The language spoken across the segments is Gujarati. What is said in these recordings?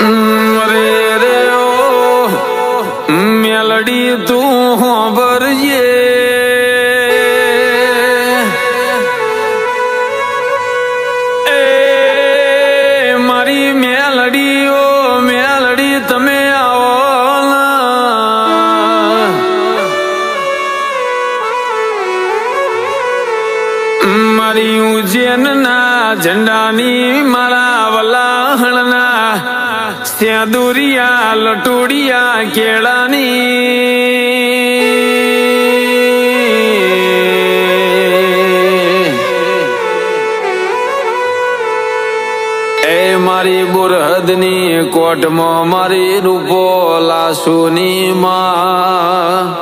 રે રે ઓ મેલડી તું હોંભરજે એ મારી મેલડી ઓ મેલડી તમે આવો મારી ઉજ્જૈનના ઝંડાની મારા વલાહણના સ્યાદુરિયા લટુડિયા કેળાની. એ મારી બુરહદની કોટમાં મારી રૂપો લાસુની માં.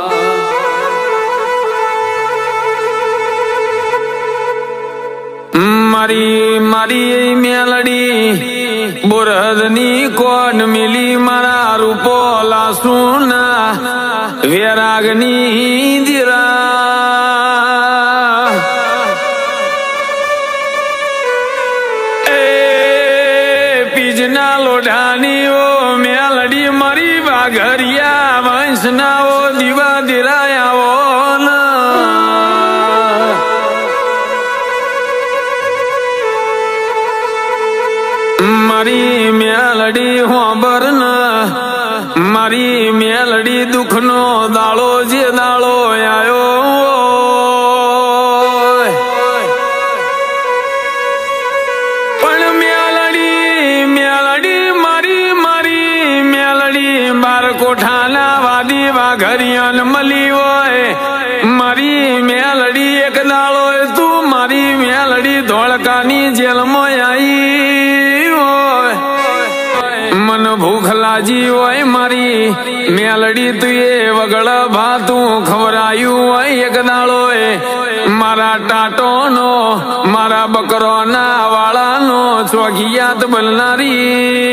મારી મારી મેલડી બુરહદની કોણ મિલી મારા રૂપો લાસુના? વેરાગની ઇન્દિરા એ પીજના લોઢાની ઓ મેલડી મરી વાઘરિયા વંશના ઓ દીવા દિરાયા મારી મેલડી હોબર મારી મેલડી દુઃખનો દાળો જે દાળો આયો પણ મેલડી મેલડી મારી મારી મેલડી બાર કોઠાના વાદી વાઘરિયાન મળી હોય. મારી મેલડી એક દાળો તું, મારી મેલડી ધોળકાની જેલમાં આવી મન ભૂખ લાજી હોય મારી, મેલડી તું એ વગળ ભાતું. ખવરાયું હોય એક દાળો મારા ટાટોનો, મારા બકરો ના વાળાનો ચોગિયાત બનનારી.